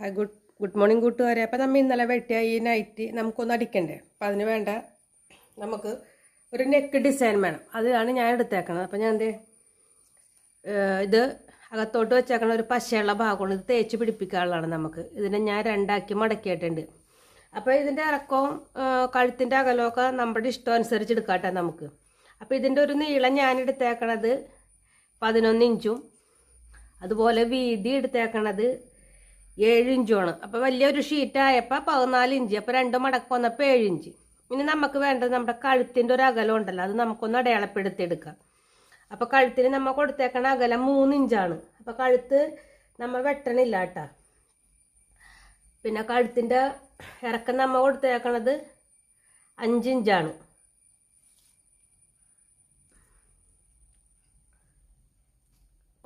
Hi good good morning കൂട്ടുകാരെ. അപ്പോൾ നമ്മൾ ഇന്നലെ വെട്ടിയ ഈ നൈറ്റ് നമുക്കൊന്ന് അടിക്കണ്ടേ? അപ്പം അതിന് വേണ്ട നമുക്ക് ഒരു നെക്ക് ഡിസൈൻ വേണം. അതാണ് ഞാൻ എടുത്തേക്കണത്. അപ്പം ഞാൻ എന്ത് ഇത് അകത്തോട്ട് വെച്ചേക്കണ ഒരു പശയുള്ള ഭാഗമാണ്. ഇത് തേച്ച് പിടിപ്പിക്കാനുള്ളതാണ് നമുക്ക്. ഇതിനെ ഞാൻ രണ്ടാക്കി മടക്കിയിട്ടുണ്ട്. അപ്പോൾ ഇതിന്റെ ഇറക്കവും കഴുത്തിന്റെ അകലമൊക്കെ നമ്മുടെ ഇഷ്ടം അനുസരിച്ച് എടുക്കാട്ടെ നമുക്ക്. അപ്പോൾ ഇതിന്റെ ഒരു നീളം ഞാൻ എടുത്തേക്കണത് പതിനൊന്ന് ഇഞ്ചും അതുപോലെ വീതി എടുത്തേക്കണത് ഏഴ് ഇഞ്ചുമാണ് അപ്പോൾ വലിയൊരു ഷീറ്റ് ആയപ്പോൾ പതിനാല് ഇഞ്ച്. അപ്പോൾ രണ്ട് മടക്ക് വന്നപ്പോൾ ഏഴ് ഇഞ്ച്. ഇനി നമുക്ക് വേണ്ടത് നമ്മുടെ കഴുത്തിന്റെ ഒരു അകലം ഉണ്ടല്ലോ അത് നമുക്കൊന്ന് അടയാളപ്പെടുത്തിയെടുക്കാം. അപ്പോൾ കഴുത്തിന് നമ്മൾ കൊടുത്തേക്കണ അകലം മൂന്ന് ഇഞ്ചാണ്. അപ്പോൾ കഴുത്ത് നമ്മൾ വെട്ടണില്ല കേട്ടാ. പിന്നെ കഴുത്തിന്റെ ഇറക്കം നമ്മൾ കൊടുത്തേക്കണത് അഞ്ച്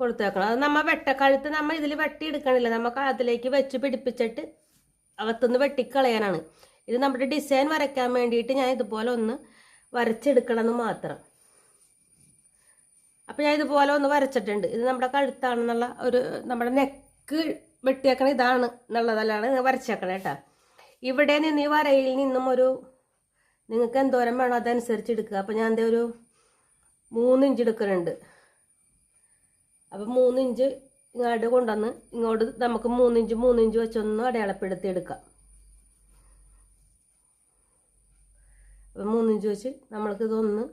കൊടുത്തേക്കണം. അത് നമ്മ വെട്ട നമ്മൾ നമ്മ ഇതിൽ വെട്ടിയെടുക്കണില്ല. നമുക്ക് അതിലേക്ക് വെച്ച് പിടിപ്പിച്ചിട്ട് അകത്തുനിന്ന് വെട്ടിക്കളയാനാണ്. ഇത് നമ്മുടെ ഡിസൈൻ വരയ്ക്കാൻ വേണ്ടിയിട്ട് ഞാൻ ഇതുപോലെ ഒന്ന് വരച്ചെടുക്കണമെന്ന് മാത്രം. അപ്പം ഞാൻ ഇതുപോലെ ഒന്ന് വരച്ചിട്ടുണ്ട്. ഇത് നമ്മുടെ കഴുത്താണെന്നുള്ള ഒരു നമ്മുടെ നെക്ക് വെട്ടിയേക്കണ ഇതാണ് എന്നുള്ളതല്ലാണ് വരച്ചേക്കണേ കേട്ടോ. ഇവിടെ നിന്ന് ഈ വരയിൽ നിന്നും ഒരു നിങ്ങൾക്ക് എന്തോരം വേണോ അതനുസരിച്ച് എടുക്കുക. അപ്പം ഞാൻ എന്തേ ഒരു മൂന്ന് ഇഞ്ച് എടുക്കുന്നുണ്ട് അപ്പം മൂന്നിഞ്ച് ഇങ്ങോട്ട് കൊണ്ടുവന്ന് ഇങ്ങോട്ട് നമുക്ക് മൂന്നിഞ്ച് മൂന്നിഞ്ച് വെച്ചൊന്ന് അടയാളപ്പെടുത്തി എടുക്കാം അപ്പം മൂന്നിഞ്ച് വെച്ച് നമ്മൾക്ക് ഇതൊന്ന്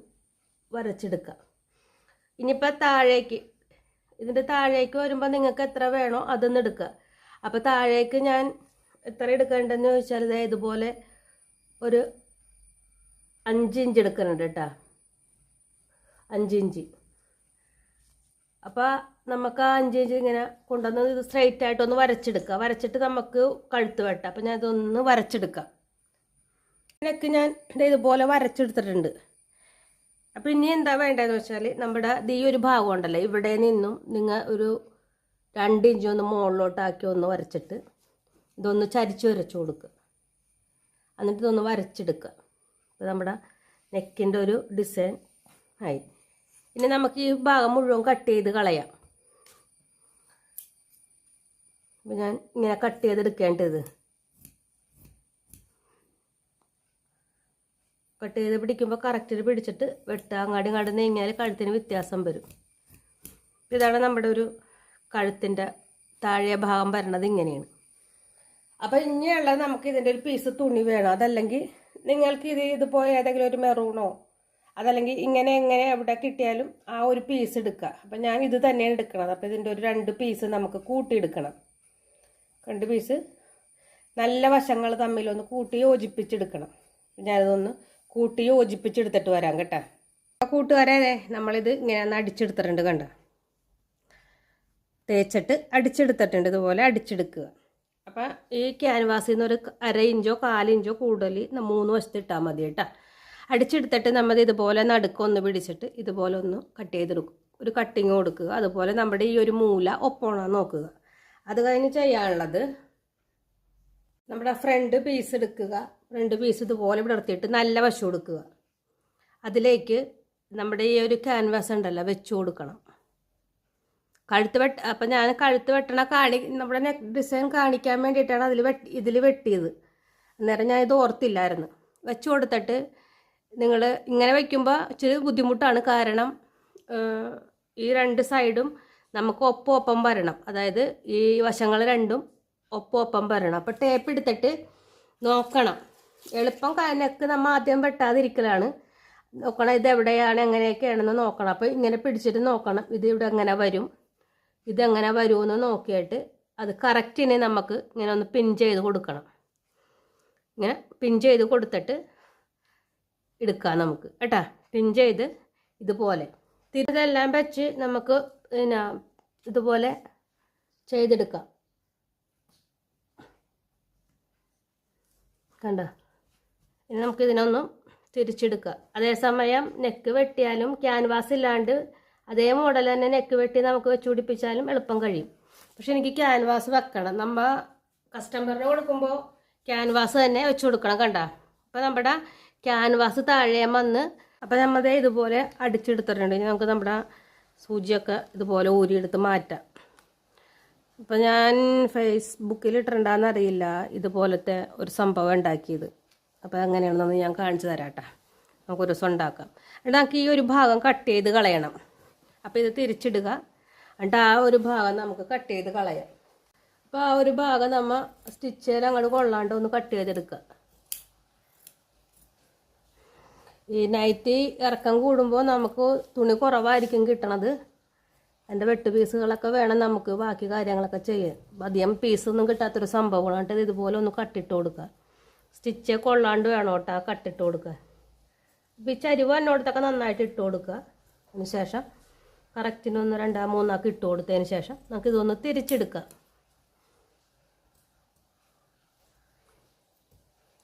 വരച്ചെടുക്കാം. ഇനിയിപ്പോൾ താഴേക്ക് ഇതിന്റെ താഴേക്ക് വരുമ്പോൾ നിങ്ങൾക്ക് എത്ര വേണോ അതൊന്ന് എടുക്കുക. അപ്പോൾ താഴേക്ക് ഞാൻ എത്ര എടുക്കേണ്ടതെന്ന് ചോദിച്ചാൽ ഇതേ ഇതുപോലെ ഒരു അഞ്ച് ഇഞ്ച് എടുക്കുന്നുണ്ട് കേട്ടോ. അഞ്ച് ഇഞ്ച്. അപ്പോൾ നമുക്ക് ആ അഞ്ച് ഇഞ്ച് ഇങ്ങനെ കൊണ്ടുവന്ന് ഇത് സ്ട്രൈറ്റ് ആയിട്ട് ഒന്ന് വരച്ചെടുക്കുക വരച്ചിട്ട് നമുക്ക് കഴുത്ത് വെട്ടാം. അപ്പം ഞാൻ ഇതൊന്ന് വരച്ചെടുക്കാം. ഇതിനൊക്കെ ഞാൻ ഇതുപോലെ വരച്ചെടുത്തിട്ടുണ്ട്. അപ്പം ഇനി എന്താ വേണ്ടതെന്ന് വെച്ചാൽ നമ്മുടെ ഈ ഒരു ഭാഗം ഉണ്ടല്ലോ ഇവിടെ നിന്നും നിങ്ങൾ ഒരു രണ്ട് ഇഞ്ച് ഒന്ന് മുകളിലോട്ടാക്കി ഒന്ന് വരച്ചിട്ട് ഇതൊന്ന് ചരിച്ച് വരച്ചു കൊടുക്കുക. എന്നിട്ട് ഇതൊന്ന് വരച്ചെടുക്കുക. അപ്പോൾ നമ്മുടെ നെക്കിന്റെ ഒരു ഡിസൈൻ ആയി. ഇനി നമുക്ക് ഈ ഭാഗം മുഴുവൻ കട്ട് ചെയ്ത് കളയാം. അപ്പം ഞാൻ ഇങ്ങനെ കട്ട് ചെയ്തെടുക്കേണ്ടത് കട്ട് ചെയ്ത് പിടിക്കുമ്പോൾ കറക്റ്റിൽ പിടിച്ചിട്ട് വെട്ടുക. അങ്ങാടി അങ്ങാടി നീങ്ങിയാൽ കഴുത്തിന് വ്യത്യാസം വരും. ഇതാണ് നമ്മുടെ ഒരു കഴുത്തിന്റെ താഴെ ഭാഗം വരണത് ഇങ്ങനെയാണ്. അപ്പോൾ ഇനിയുള്ളത് നമുക്ക് ഇതിന്റെ ഒരു പീസ് തുണി വേണം. അതല്ലെങ്കിൽ നിങ്ങൾക്ക് ഇത് ഇതുപോലെ ഏതെങ്കിലും ഒരു മെറൂണോ അതല്ലെങ്കിൽ ഇങ്ങനെ എങ്ങനെ എവിടെ കിട്ടിയാലും ആ ഒരു പീസ് എടുക്കുക. അപ്പം ഞാൻ ഇത് തന്നെയാണ് എടുക്കണത്. അപ്പോൾ ഇതിന്റെ ഒരു രണ്ട് പീസ് നമുക്ക് കൂട്ടിയെടുക്കണം രണ്ട് പീസ് നല്ല വശങ്ങൾ തമ്മിലൊന്ന് കൂട്ടി യോജിപ്പിച്ചെടുക്കണം. ഞാനിതൊന്ന് കൂട്ടി യോജിപ്പിച്ചെടുത്തിട്ട് വരാം കേട്ടോ. ആ കൂട്ടുകാരെ നമ്മളിത് ഇങ്ങനെ ഒന്ന് അടിച്ചെടുത്തിട്ടുണ്ട് കണ്ട? തേച്ചിട്ട് അടിച്ചെടുത്തിട്ടുണ്ട്. ഇതുപോലെ അടിച്ചെടുക്കുക. അപ്പം ഈ ക്യാൻവാസിൽ നിന്ന് ഒരു അര ഇഞ്ചോ കാലിഞ്ചോ കൂടുതൽ മൂന്ന് വശത്ത് ഇട്ടാൽ മതി കേട്ടോ. അടിച്ചെടുത്തിട്ട് നമ്മൾ ഇതുപോലെ നടുക്കൊന്ന് പിടിച്ചിട്ട് ഇതുപോലെ ഒന്ന് കട്ട് ചെയ്തെടുക്കും. ഒരു കട്ടിങ് കൊടുക്കുക. അതുപോലെ നമ്മുടെ ഈ ഒരു മൂല ഒപ്പണോ നോക്കുക. അത് കഴിഞ്ഞ് ചെയ്യാനുള്ളത് നമ്മുടെ ഫ്രണ്ട് പീസ് എടുക്കുക. ഫ്രണ്ട് പീസ് ഇതുപോലെ വിടർത്തിയിട്ട് നല്ല വശം കൊടുക്കുക അതിലേക്ക് നമ്മുടെ ഈ ഒരു ക്യാൻവാസ് ഉണ്ടല്ലോ വെച്ച് കൊടുക്കണം. കഴുത്ത് വെട്ട അപ്പം ഞാൻ കഴുത്ത് വെട്ടണ കാണി നമ്മുടെ നെക്ക് ഡിസൈൻ കാണിക്കാൻ വേണ്ടിയിട്ടാണ് അതിൽ വെട്ടി ഇതിൽ വെട്ടിയത്. അന്നേരം ഞാൻ ഇത് ഓർത്തില്ലായിരുന്നു. വെച്ച് കൊടുത്തിട്ട് നിങ്ങൾ ഇങ്ങനെ വയ്ക്കുമ്പോൾ ഇച്ചിരി ബുദ്ധിമുട്ടാണ്. കാരണം ഈ രണ്ട് സൈഡും നമുക്ക് ഒപ്പം ഒപ്പം വരണം. അതായത് ഈ വശങ്ങൾ രണ്ടും ഒപ്പം ഒപ്പം വരണം. അപ്പോൾ ടേപ്പ് എടുത്തിട്ട് നോക്കണം. എളുപ്പം കനക്ക് നമ്മൾ ആദ്യം വെട്ടാതിരിക്കലാണ്. നോക്കണം ഇത് എവിടെയാണ് എങ്ങനെയൊക്കെയാണെന്ന് നോക്കണം. അപ്പോൾ ഇങ്ങനെ പിടിച്ചിട്ട് നോക്കണം. ഇത് ഇവിടെ എങ്ങനെ വരും? ഇതെങ്ങനെ വരുമെന്ന് നോക്കിയിട്ട് അത് കറക്റ്റിനെ നമുക്ക് ഇങ്ങനെ ഒന്ന് പിൻ ചെയ്ത് കൊടുക്കണം. ഇങ്ങനെ പിൻ ചെയ്ത് കൊടുത്തിട്ട് എടുക്കാം നമുക്ക്. കേട്ടാ? പിൻ ചെയ്ത് ഇതുപോലെ. തിരിതെല്ലാം വെച്ച് നമുക്ക് പിന്നെ ഇതുപോലെ ചെയ്തെടുക്കാം. കണ്ട? ഇനി നമുക്ക് ഇതിനൊന്നും തിരിച്ചെടുക്കാം. അതേസമയം നെക്ക് വെട്ടിയാലും ക്യാൻവാസ് ഇല്ലാണ്ട് അതേ മോഡൽ തന്നെ നെക്ക് വെട്ടി നമുക്ക് വെച്ച് പിടിപ്പിച്ചാലും എളുപ്പം കഴിയും. പക്ഷെ എനിക്ക് ക്യാൻവാസ് വെക്കണം. നമ്മ കസ്റ്റമറിന് കൊടുക്കുമ്പോൾ ക്യാൻവാസ് തന്നെ വെച്ച് കൊടുക്കണം കണ്ട? അപ്പോൾ നമ്മുടെ ക്യാൻവാസ് താഴെ വന്ന് അപ്പോൾ നമ്മൾ ഇതുപോലെ അടിച്ചെടുത്തിട്ടുണ്ട്. ഇനി നമുക്ക് നമ്മുടെ സൂചിയൊക്കെ ഇതുപോലെ ഊരിയെടുത്ത് മാറ്റാം. അപ്പം ഞാൻ ഫേസ്ബുക്കിൽ ഇട്ടിട്ടുണ്ടാന്ന് അറിയില്ല. ഇതുപോലത്തെ ഒരു സംഭവം ഉണ്ടാക്കിയത്. അപ്പോൾ എങ്ങനെയാണെന്നൊന്ന് ഞാൻ കാണിച്ചു തരാട്ടെ. നമുക്ക് ഒരു ദിവസം ഉണ്ടാക്കാം. എന്നിട്ട് നമുക്ക് ഈ ഒരു ഭാഗം കട്ട് ചെയ്ത് കളയണം. അപ്പോൾ ഇത് തിരിച്ചിടുക. എന്നിട്ട് ആ ഒരു ഭാഗം നമുക്ക് കട്ട് ചെയ്ത് കളയാം. അപ്പോൾ ആ ഒരു ഭാഗം നമ്മൾ സ്റ്റിച്ചിൽ അങ്ങോട്ട് കൊള്ളാണ്ട് ഒന്ന് കട്ട് ചെയ്തെടുക്കുക. ഈ നൈറ്റി ഇറക്കം കൂടുമ്പോൾ നമുക്ക് തുണി കുറവായിരിക്കും കിട്ടണത്. എന്റെ വെട്ട് പീസുകളൊക്കെ വേണം നമുക്ക് ബാക്കി കാര്യങ്ങളൊക്കെ ചെയ്യാൻ. അധികം പീസൊന്നും കിട്ടാത്തൊരു സംഭവമാണ് ഇതുപോലെ ഒന്ന് കട്ടിട്ട് കൊടുക്കുക. സ്റ്റിച്ച് കൊള്ളാണ്ട് വേണം കേട്ടോ കട്ടിട്ട് കൊടുക്കുക അപ്പോൾ ഈ ചരിവ് എന്നോടത്തൊക്കെ നന്നായിട്ട് ഇട്ട് കൊടുക്കുക. അതിന് ശേഷം കറക്റ്റിന് ഒന്ന് രണ്ടാ മൂന്നാക്കി ഇട്ട് കൊടുത്തതിന് ശേഷം നമുക്ക് ഇതൊന്ന് തിരിച്ചെടുക്കാം.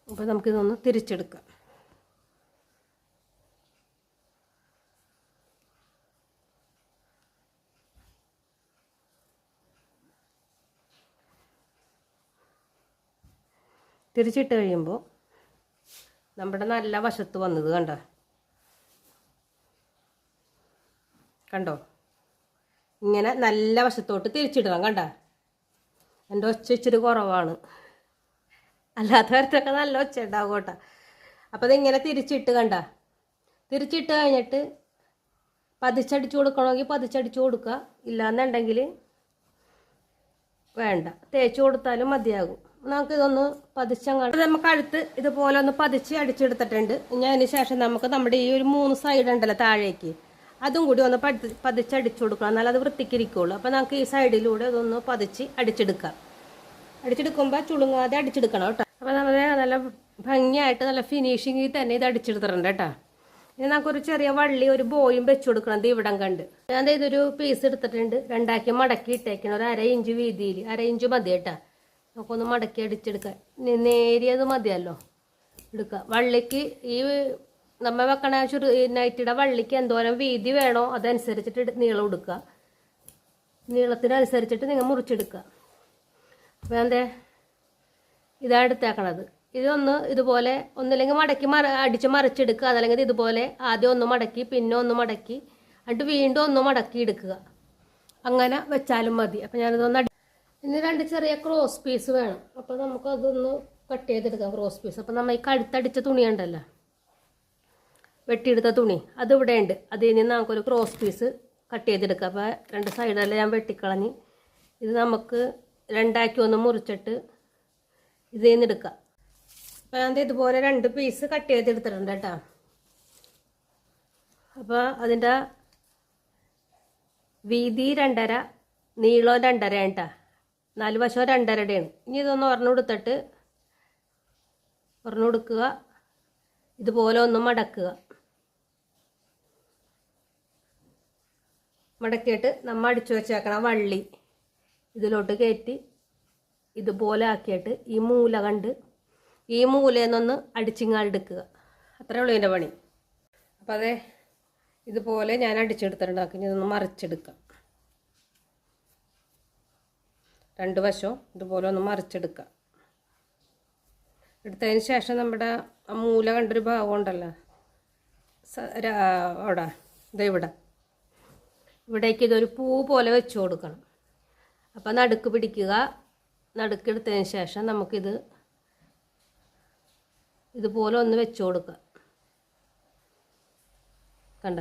അപ്പോൾ നമുക്കിതൊന്ന് തിരിച്ചെടുക്കാം. തിരിച്ചിട്ട് കഴിയുമ്പോൾ നമ്മുടെ നല്ല വശത്ത് വന്നത് കണ്ടോ? കണ്ടോ? ഇങ്ങനെ നല്ല വശത്തോട്ട് തിരിച്ചിടണം കണ്ട? എന്റെ ഒച്ച ഇച്ചിരി കുറവാണ്. അല്ലാത്തവരത്തൊക്കെ നല്ല ഒച്ച ഉണ്ടാവും കേട്ടോ. അപ്പോൾ അതിങ്ങനെ തിരിച്ചിട്ട് കണ്ട? തിരിച്ചിട്ട് കഴിഞ്ഞിട്ട് പതിച്ചടിച്ചു കൊടുക്കണമെങ്കിൽ പതിച്ചടിച്ചു കൊടുക്കുക. ഇല്ലാന്നുണ്ടെങ്കിൽ വേണ്ട. തേച്ച് കൊടുത്താലും മതിയാകും. നമുക്ക് ഇതൊന്ന് പതിച്ചങ്ങാണ്ട് നമുക്ക് അടുത്ത് ഇതുപോലെ ഒന്ന് പതിച്ച് അടിച്ചെടുത്തിട്ടുണ്ട്. ഇനി അതിന് ശേഷം നമുക്ക് നമ്മുടെ ഈ ഒരു മൂന്ന് സൈഡ് ഉണ്ടല്ലോ താഴേക്ക്. അതും കൂടി ഒന്ന് പതി പതിച്ച് അടിച്ചു കൊടുക്കണം. എന്നാലും അത് വൃത്തിക്കിരിക്കുള്ളൂ. അപ്പോൾ നമുക്ക് ഈ സൈഡിലൂടെ അതൊന്ന് പതിച്ച് അടിച്ചെടുക്കാം. അടിച്ചെടുക്കുമ്പോൾ ചുളുങ്ങാതെ അടിച്ചെടുക്കണം കേട്ടോ. അപ്പോൾ നമ്മൾ നല്ല ഭംഗിയായിട്ട് നല്ല ഫിനിഷിങ്ങിൽ തന്നെ ഇത് അടിച്ചെടുത്തിട്ടുണ്ട് കേട്ടോ. ഇനി നമുക്കൊരു ചെറിയ വള്ളി ഒരു ബോയും വെച്ച് കൊടുക്കണം. ഇവിടം കണ്ട്. ഞാൻ ഇതൊരു പീസ് എടുത്തിട്ടുണ്ട്. രണ്ടാക്കി മടക്കി ഇട്ടേക്കണം. ഒരു അര ഇഞ്ച് വീതിയിൽ അര ഇഞ്ച് മതി കേട്ടാ. നമുക്കൊന്ന് മടക്കി അടിച്ചെടുക്കാം. നേരിയത് മതിയല്ലോ. എടുക്കുക വള്ളിക്ക് ഈ നമ്മൾ വെക്കണ ചുരു നൈറ്റിയുടെ വള്ളിക്ക് എന്തോരം വീതി വേണോ അതനുസരിച്ചിട്ട് നീളം എടുക്കുക നീളത്തിനനുസരിച്ചിട്ട് നിങ്ങൾ മുറിച്ചെടുക്കുക. അപ്പോൾ എന്തേ ഇതാണ് എടുത്തേക്കണത്. ഇതൊന്ന് ഇതുപോലെ ഒന്നില്ലെങ്കിൽ മടക്കി മറ അടിച്ച് മറിച്ചെടുക്കുക. അതല്ലെങ്കിൽ ഇതുപോലെ ആദ്യം ഒന്ന് മടക്കി പിന്നെ ഒന്ന് മടക്കി. എന്നിട്ട് വീണ്ടും ഒന്ന് മടക്കി എടുക്കുക. അങ്ങനെ വെച്ചാലും മതി. അപ്പം ഞാനിതൊന്ന് ഇനി രണ്ട് ചെറിയ ക്രോസ് പീസ് വേണം. അപ്പോൾ നമുക്ക് അതൊന്ന് കട്ട് ചെയ്തെടുക്കാം ക്രോസ് പീസ് അപ്പോൾ നമ്മൾ ഈ കഴുത്തടിച്ച തുണി ഉണ്ടല്ലോ? വെട്ടിയെടുത്ത തുണി. അത് ഇവിടെ ഉണ്ട്. അതിൽ നിന്ന് നമുക്കൊരു ക്രോസ് പീസ് കട്ട് ചെയ്തെടുക്കാം. അപ്പോൾ രണ്ട് സൈഡെല്ലാം ഞാൻ വെട്ടിക്കളഞ്ഞ് ഇത് നമുക്ക് രണ്ടാക്കി ഒന്ന് മുറിച്ചിട്ട് ഇതിൽ നിന്ന് എടുക്കാം. അപ്പോൾ ഞാൻ ഇതുപോലെ രണ്ട് പീസ് കട്ട് ചെയ്തെടുത്തിട്ടുണ്ട് കേട്ടോ. അപ്പോൾ അതിന്റെ വീതി രണ്ടര നീളം രണ്ടര കേട്ടോ. നാല് വശവും രണ്ടരടിയാണ് ഇനി ഇതൊന്ന് ഒരെണ്ണം എടുത്തിട്ട് ഒരെണ്ണം എടുക്കുക ഇതുപോലെ ഒന്ന് മടക്കുക. മടക്കിയിട്ട് നമ്മൾ അടിച്ചു വെച്ചേക്കണ വള്ളി ഇതിലോട്ട് കയറ്റി ഇതുപോലെ ആക്കിയിട്ട് ഈ മൂല കണ്ട് ഈ മൂലയിൽ നിന്നൊന്ന് അടിച്ചിങ്ങാടെടുക്കുക അത്രേ ഉള്ളൂ ഇതിന്റെ പണി. അപ്പം അതെ ഇതുപോലെ ഞാൻ അടിച്ചെടുത്തിട്ടുണ്ടാക്കി. ഇതൊന്ന് മറിച്ചെടുക്കാം. രണ്ട് വശവും ഇതുപോലെ ഒന്ന് മറിച്ചെടുക്കുക. എടുത്തതിന് ശേഷം നമ്മുടെ ആ മൂല കണ്ടൊരു ഭാഗം ഉണ്ടല്ലോ. അവിടെ ഇതാ ഇവിടെ. ഇവിടേക്ക് ഇതൊരു പൂ പോലെ വെച്ച് കൊടുക്കണം. അപ്പം നടുക്ക് പിടിക്കുക. നടുക്കെടുത്തതിന് ശേഷം നമുക്കിത് ഇതുപോലെ ഒന്ന് വെച്ച് കൊടുക്കുക. കണ്ട?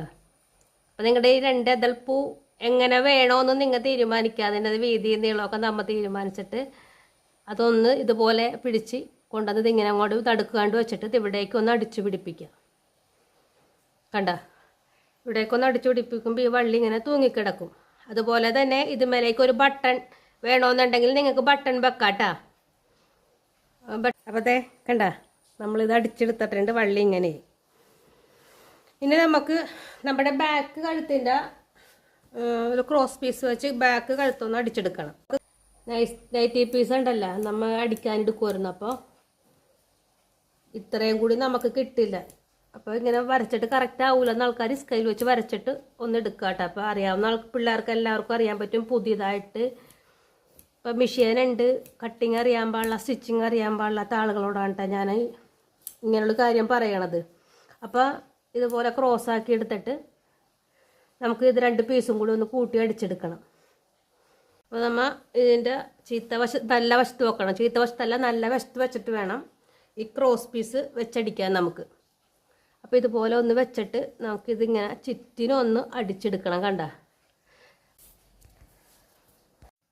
അപ്പം നിങ്ങളുടെ ഈ രണ്ട് എതൾപ്പൂ എങ്ങനെ വേണമെന്ന് നിങ്ങൾ തീരുമാനിക്കുക അതിന്റെ വീതി നീളമൊക്കെ നമ്മൾ തീരുമാനിച്ചിട്ട് അതൊന്ന് ഇതുപോലെ പിടിച്ച് കൊണ്ടുവന്ന് ഇങ്ങനെ അങ്ങോട്ട് തടുക്കാണ്ട് വെച്ചിട്ട് ഇവിടേക്ക് ഒന്ന് അടിച്ചു പിടിപ്പിക്കുക. കണ്ട? ഇവിടേക്കൊന്ന് അടിച്ചു പിടിപ്പിക്കുമ്പോൾ ഈ വള്ളി ഇങ്ങനെ തൂങ്ങിക്കിടക്കും. അതുപോലെ തന്നെ ഇതുമേലേക്ക് ഒരു ബട്ടൺ വേണമെന്നുണ്ടെങ്കിൽ നിങ്ങൾക്ക് ബട്ടൺ വെക്കാട്ടാ അപ്പോൾ അതെ കണ്ട? നമ്മളിത് അടിച്ചെടുത്തിട്ടുണ്ട് വള്ളി ഇങ്ങനെ. ഇനി നമുക്ക് നമ്മുടെ ബാക്ക് കഴുത്തിന്റെ ഒരു ക്രോസ് പീസ് വെച്ച് ബാക്ക് കഴുത്തൊന്ന് അടിച്ചെടുക്കണം. നൈസ് നൈറ്റി പീസ് ഉണ്ടല്ലോ. നമ്മൾ അടിക്കാൻ എടുക്കുമായിരുന്നു അപ്പോൾ ഇത്രയും കൂടി നമുക്ക് കിട്ടില്ല. അപ്പോൾ ഇങ്ങനെ വരച്ചിട്ട് കറക്റ്റ് ആവില്ല എന്ന് ആൾക്കാർ സ്കൈൽ വെച്ച് വരച്ചിട്ട് ഒന്ന് എടുക്കുക കേട്ടോ. അപ്പോൾ അറിയാവുന്ന ആൾ പിള്ളേർക്ക് എല്ലാവർക്കും അറിയാൻ പറ്റും. പുതിയതായിട്ട് ഇപ്പം മെഷീൻ ഉണ്ട്. കട്ടിങ് അറിയാൻ പാടില്ല സ്റ്റിച്ചിങ് അറിയാൻ പാടില്ലാത്ത ആളുകളോടാണ് കേട്ടോ ഞാൻ ഇങ്ങനെയുള്ള കാര്യം പറയണത്. അപ്പോൾ ഇതുപോലെ ക്രോസ് ആക്കി എടുത്തിട്ട് നമുക്ക് ഇത് രണ്ട് പീസും കൂടി ഒന്ന് കൂട്ടി അടിച്ചെടുക്കണം. അപ്പോൾ നമ്മൾ ഇതിന്റെ ചീത്ത വശ നല്ല വശത്ത് വെക്കണം. ചീത്ത വശത്തല്ല നല്ല വശത്ത് വെച്ചിട്ട് വേണം ഈ ക്രോസ് പീസ് വെച്ചടിക്കാൻ നമുക്ക്. അപ്പോൾ ഇതുപോലെ ഒന്ന് വെച്ചിട്ട് നമുക്കിതിങ്ങനെ ചുറ്റിനൊന്ന് അടിച്ചെടുക്കണം കണ്ട.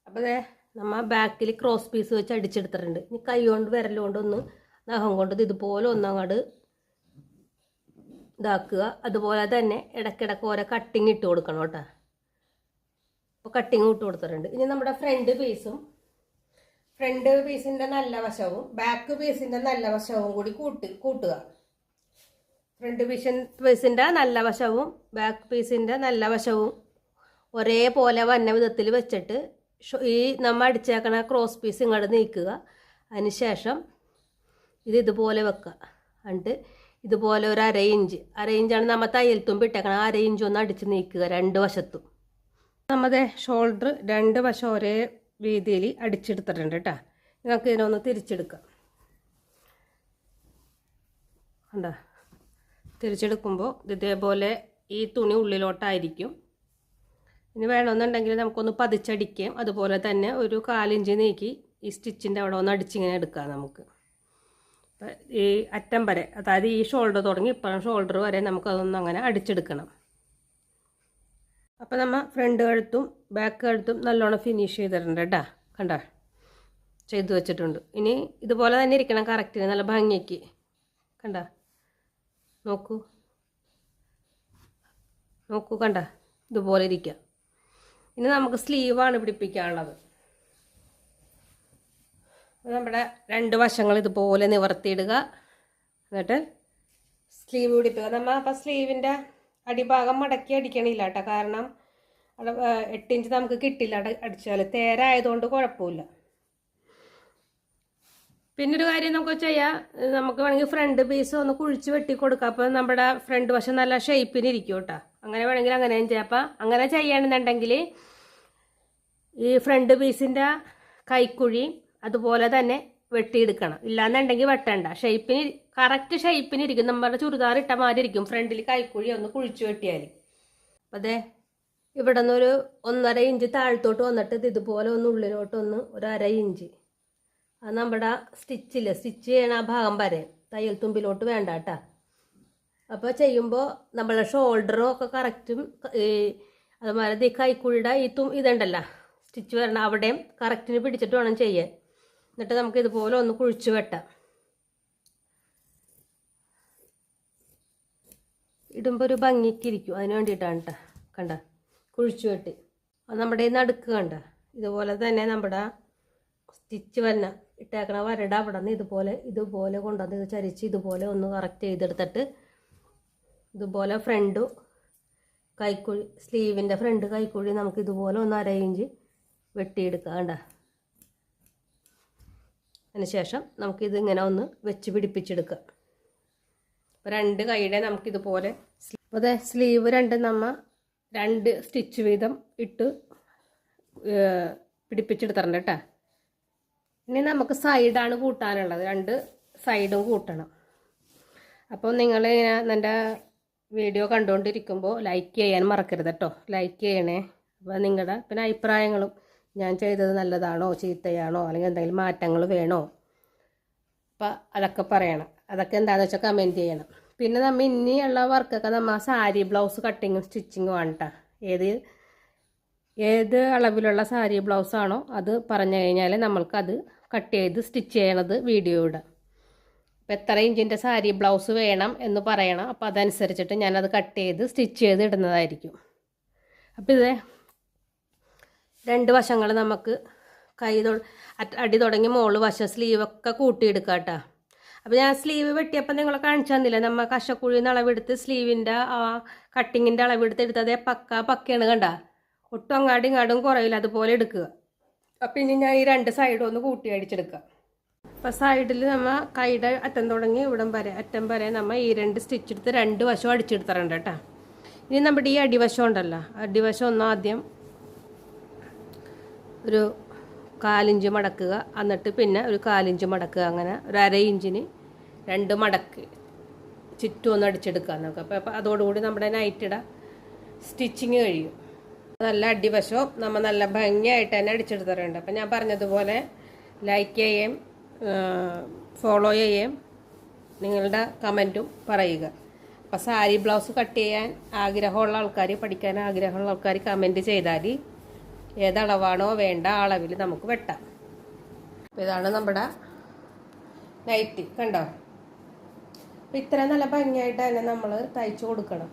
അപ്പോൾ ദേ നമ്മ ബാക്കിൽ ക്രോസ് പീസ് വെച്ച് അടിച്ചെടുത്തിട്ടുണ്ട്. ഇനി കൈ കൊണ്ട് വിരലുകൊണ്ടൊന്ന് നഖം കൊണ്ട് ഇത് ഇതുപോലെ ഒന്നങ്ങോട്ട് ഇതാക്കുക. അതുപോലെ തന്നെ ഇടയ്ക്കിടയ്ക്ക് ഓരോ കട്ടിങ് ഇട്ട് കൊടുക്കണം കേട്ടോ. അപ്പോൾ കട്ടിങ് ഇട്ട് കൊടുത്തിട്ടുണ്ട്. ഇനി നമ്മുടെ ഫ്രണ്ട് പീസും ഫ്രണ്ട് പീസിന്റെ നല്ല വശവും ബാക്ക് പീസിന്റെ നല്ല വശവും കൂടി കൂട്ടി കൂട്ടുക. ഫ്രണ്ട് പീസൻ പീസിന്റെ നല്ല വശവും ബാക്ക് പീസിന്റെ നല്ല വശവും ഒരേപോലെ വന്ന വിധത്തിൽ വെച്ചിട്ട് ഈ നമ്മൾ അടിച്ചേക്കണ ക്രോസ് പീസ് ഇങ്ങോട്ട് നീക്കുക. അതിന് ശേഷം ഇത് ഇതുപോലെ വെക്കുക. എന്നിട്ട് ഇതുപോലെ ഒരു അര ഇഞ്ച് അര ഇഞ്ചാണ് നമ്മൾ തയ്യൽ തുമ്പ് ഇട്ടേക്കണം ആ ഇഞ്ച് ഒന്ന് അടിച്ച് നീക്കുക രണ്ട് വശത്തും. നമ്മുടെ ഷോൾഡർ രണ്ട് വശം ഒരേ രീതിയിൽ അടിച്ചെടുത്തിട്ടുണ്ട് കേട്ടോ. നമുക്ക് ഇതിനൊന്ന് തിരിച്ചെടുക്കാം. കണ്ടോ? തിരിച്ചെടുക്കുമ്പോൾ ഇതേപോലെ ഈ തുണി ഉള്ളിലോട്ടായിരിക്കും. ഇനി വേണമെന്നുണ്ടെങ്കിൽ നമുക്കൊന്ന് പതിച്ചടിക്കാം. അതുപോലെ തന്നെ ഒരു കാലിഞ്ച് നീക്കി ഈ സ്റ്റിച്ചിന്റെ അവിടെ ഒന്ന് അടിച്ചിങ്ങനെ എടുക്കാം നമുക്ക്. ഈ അറ്റം വരെ അതായത് ഈ ഷോൾഡർ തുടങ്ങി ഇപ്പം ഷോൾഡർ വരെ നമുക്കതൊന്നും അങ്ങനെ അടിച്ചെടുക്കണം. അപ്പം നമ്മൾ ഫ്രണ്ട് കഴുത്തും ബാക്ക് കഴുത്തും നല്ലോണം ഫിനിഷ് ചെയ്തിട്ടുണ്ട് കേട്ടോ കണ്ടോ? ചെയ്തു വെച്ചിട്ടുണ്ട്. ഇനി ഇതുപോലെ തന്നെ ഇരിക്കണം കറക്റ്റിന് നല്ല ഭംഗിക്ക്. കണ്ട? നോക്കൂ. നോക്കൂ കണ്ട? ഇതുപോലെ ഇരിക്കുക. ഇനി നമുക്ക് സ്ലീവാണ് പിടിപ്പിക്കാനുള്ളത്. അപ്പോൾ നമ്മുടെ രണ്ട് വശങ്ങൾ ഇതുപോലെ നിവർത്തിയിടുക. എന്നിട്ട് സ്ലീവ് പിടിപ്പിക്കുക നമ്മൾ അപ്പം സ്ലീവിന്റെ അടിഭാഗം മടക്കി അടിക്കണില്ല കേട്ടോ. കാരണം എട്ട് ഇഞ്ച് നമുക്ക് കിട്ടില്ല അടിച്ചാൽ അടിച്ചാൽ തേരായതുകൊണ്ട് കുഴപ്പമില്ല. പിന്നെ ഒരു കാര്യം നമുക്ക് ചെയ്യാം. നമുക്ക് വേണമെങ്കിൽ ഫ്രണ്ട് പീസ് ഒന്ന് കുഴിച്ച് വെട്ടി കൊടുക്കാം. അപ്പോൾ നമ്മുടെ ഫ്രണ്ട് വശം നല്ല ഷേപ്പിന് ഇരിക്കും കേട്ടോ. അങ്ങനെ വേണമെങ്കിൽ അങ്ങനെയും ചെയ്യാം. അപ്പം അങ്ങനെ ചെയ്യണമെന്നുണ്ടെങ്കിൽ ഈ ഫ്രണ്ട് പീസിന്റെ കൈക്കുഴി അതുപോലെ തന്നെ വെട്ടിയെടുക്കണം. ഇല്ലാന്നുണ്ടെങ്കിൽ വെട്ടണ്ട. ഷേപ്പിന് കറക്റ്റ് ഷേപ്പിന് ഇരിക്കും. നമ്മുടെ ചുരിദാർ ഇട്ട മാതിരി ഇരിക്കും. ഫ്രണ്ടിൽ കൈക്കുഴി ഒന്ന് കുഴിച്ചു വെട്ടിയാൽ അതെ ഇവിടെ നിന്നൊരു ഒന്നര ഇഞ്ച് താഴത്തോട്ട് വന്നിട്ട് ഇത് ഇതുപോലെ ഒന്ന് ഉള്ളിലോട്ട് ഒന്ന് ഒരു അര ഇഞ്ച്. അത് നമ്മുടെ സ്റ്റിച്ചില്ല? സ്റ്റിച്ച് ചെയ്യണ ആ ഭാഗം വരെ. തയ്യൽ തുമ്പിലോട്ട് വേണ്ട കേട്ടാ. അപ്പോൾ ചെയ്യുമ്പോൾ നമ്മളെ ഷോൾഡറും ഒക്കെ കറക്റ്റും ഈ അതുമാതിരി കൈക്കുഴിയുടെ ഈ തും ഇതുണ്ടല്ലോ. സ്റ്റിച്ച് വരണം അവിടെയും കറക്റ്റിന് പിടിച്ചിട്ട് വേണം ചെയ്യാൻ. എന്നിട്ട് നമുക്ക് ഇതുപോലെ ഒന്ന് കുഴിച്ചു വെട്ടാം. ഇടുമ്പോൾ ഒരു ഭംഗിക്കിരിക്കും അതിന് വേണ്ടിയിട്ടാണ് കേട്ടോ കണ്ട? കുഴിച്ചു വെട്ടി. അത് നമ്മുടെ ഈ നടുക്ക് കണ്ട? ഇതുപോലെ തന്നെ നമ്മുടെ സ്റ്റിച്ച് വന്ന ഇട്ടേക്കണ വരട അവിടെ നിന്ന് ഇതുപോലെ ഇതുപോലെ കൊണ്ടുവന്ന് ഇത് ചരിച്ച് ഇതുപോലെ ഒന്ന് കറക്റ്റ് ചെയ്തെടുത്തിട്ട് ഇതുപോലെ ഫ്രണ്ട് കൈക്കുഴി സ്ലീവിന്റെ ഫ്രണ്ട് കൈക്കുഴി നമുക്ക് ഇതുപോലെ ഒന്ന് അര ഇഞ്ച് വെട്ടിയെടുക്കാം. കണ്ട? അതിനുശേഷം നമുക്കിത് ഇങ്ങനെ ഒന്ന് വെച്ച് പിടിപ്പിച്ചെടുക്കാം അപ്പോൾ രണ്ട് കൈയുടെ നമുക്കിതുപോലെ അപ്പോൾ അതെ സ്ലീവ് രണ്ട് നമ്മൾ രണ്ട് സ്റ്റിച്ച് വീതം ഇട്ട് പിടിപ്പിച്ചെടുത്തിട്ടുണ്ട് കേട്ടോ. ഇനി നമുക്ക് സൈഡാണ് കൂട്ടാനുള്ളത്. രണ്ട് സൈഡും കൂട്ടണം. അപ്പോൾ നിങ്ങൾ എന്റെ വീഡിയോ കണ്ടുകൊണ്ടിരിക്കുമ്പോൾ ലൈക്ക് ചെയ്യാൻ മറക്കരുത് കേട്ടോ. ലൈക്ക് ചെയ്യണേ. അപ്പോൾ നിങ്ങളുടെ പിന്നെ അഭിപ്രായങ്ങളും ഞാൻ ചെയ്തത് നല്ലതാണോ ചീത്തയാണോ അല്ലെങ്കിൽ എന്തെങ്കിലും മാറ്റങ്ങൾ വേണോ? അപ്പം അതൊക്കെ പറയണം. അതൊക്കെ എന്താണെന്ന് വെച്ചാൽ കമന്റ് ചെയ്യണം. പിന്നെ നമ്മൾ ഇനിയുള്ള വർക്കൊക്കെ നമ്മൾ സാരി ബ്ലൗസ് കട്ടിങ്ങും സ്റ്റിച്ചിങ്ങും ആണ് ഏത് ഏത് അളവിലുള്ള സാരി ബ്ലൗസാണോ അത് പറഞ്ഞു കഴിഞ്ഞാൽ നമ്മൾക്കത് കട്ട് ചെയ്ത് സ്റ്റിച്ച് ചെയ്യണത് വീഡിയോ ഇടാം. അപ്പം എത്ര ഇഞ്ചിന്റെ സാരി ബ്ലൗസ് വേണം എന്ന് പറയണം. അപ്പോൾ അതനുസരിച്ചിട്ട് ഞാനത് കട്ട് ചെയ്ത് സ്റ്റിച്ച് ചെയ്ത് ഇടുന്നതായിരിക്കും. അപ്പോൾ ഇത് രണ്ട് വശങ്ങൾ നമുക്ക് കൈ അടി തുടങ്ങി മോൾ വശം സ്ലീവൊക്കെ കൂട്ടിയെടുക്കുക കേട്ടോ അപ്പോൾ ഞാൻ സ്ലീവ് വെട്ടിയപ്പോൾ നിങ്ങളെ കാണിച്ചു തന്നില്ല? നമ്മൾ കശക്കുഴിയിൽ നിന്ന് അളവെടുത്ത് സ്ലീവിന്റെ ആ കട്ടിങ്ങിന്റെ അളവെടുത്ത് എടുത്തത് പക്ക പക്കയാണ് കണ്ട? ഒട്ടും അങ്ങാടും ഇങ്ങാടും കുറയില്ല അതുപോലെ എടുക്കുക. അപ്പം ഇനി ഞാൻ ഈ രണ്ട് സൈഡും ഒന്ന് കൂട്ടി അടിച്ചെടുക്കുക അപ്പം സൈഡിൽ നമ്മൾ കൈയുടെ അറ്റം തുടങ്ങി ഇവിടം വരെ അറ്റം വരെ നമ്മൾ ഈ രണ്ട് സ്റ്റിച്ച് എടുത്ത് രണ്ട് വശം അടിച്ചെടുത്തറുണ്ട് കേട്ടോ ഇനി നമ്മുടെ ഈ അടിവശം ഉണ്ടല്ലോ അടിവശം ഒന്ന് ആദ്യം ഒരു കാലിഞ്ച് മടക്കുക. എന്നിട്ട് പിന്നെ ഒരു കാലിഞ്ച് മടക്കുക. അങ്ങനെ ഒരു അര ഇഞ്ചിന് രണ്ട് മടക്ക് ചുറ്റും ഒന്ന് അടിച്ചെടുക്കുക നമുക്ക്. അപ്പോൾ അപ്പോൾ അതോടുകൂടി നമ്മുടെ നൈറ്റിട സ്റ്റിച്ചിങ് കഴിയും. നല്ല അടിവശവും നമ്മൾ നല്ല ഭംഗിയായിട്ട് തന്നെ അടിച്ചെടുത്തിട്ടുണ്ട്. അപ്പം ഞാൻ പറഞ്ഞതുപോലെ ലൈക്ക് ചെയ്യുകയും ഫോളോ ചെയ്യുകയും നിങ്ങളുടെ കമന്റും പറയുക. അപ്പോൾ സാരി ബ്ലൗസ് കട്ട് ചെയ്യാൻ ആഗ്രഹമുള്ള ആൾക്കാർ പഠിക്കാൻ ആഗ്രഹമുള്ള ആൾക്കാർ കമന്റ് ചെയ്താൽ ഏതളവാണോ വേണ്ട ആ അളവിൽ നമുക്ക് വെട്ടാം. അപ്പോൾ ഇതാണ് നമ്മുടെ നൈറ്റി കണ്ടോ? അപ്പം ഇത്ര നല്ല ഭംഗിയായിട്ട് തന്നെ നമ്മൾ തയ്ച്ചു കൊടുക്കണം.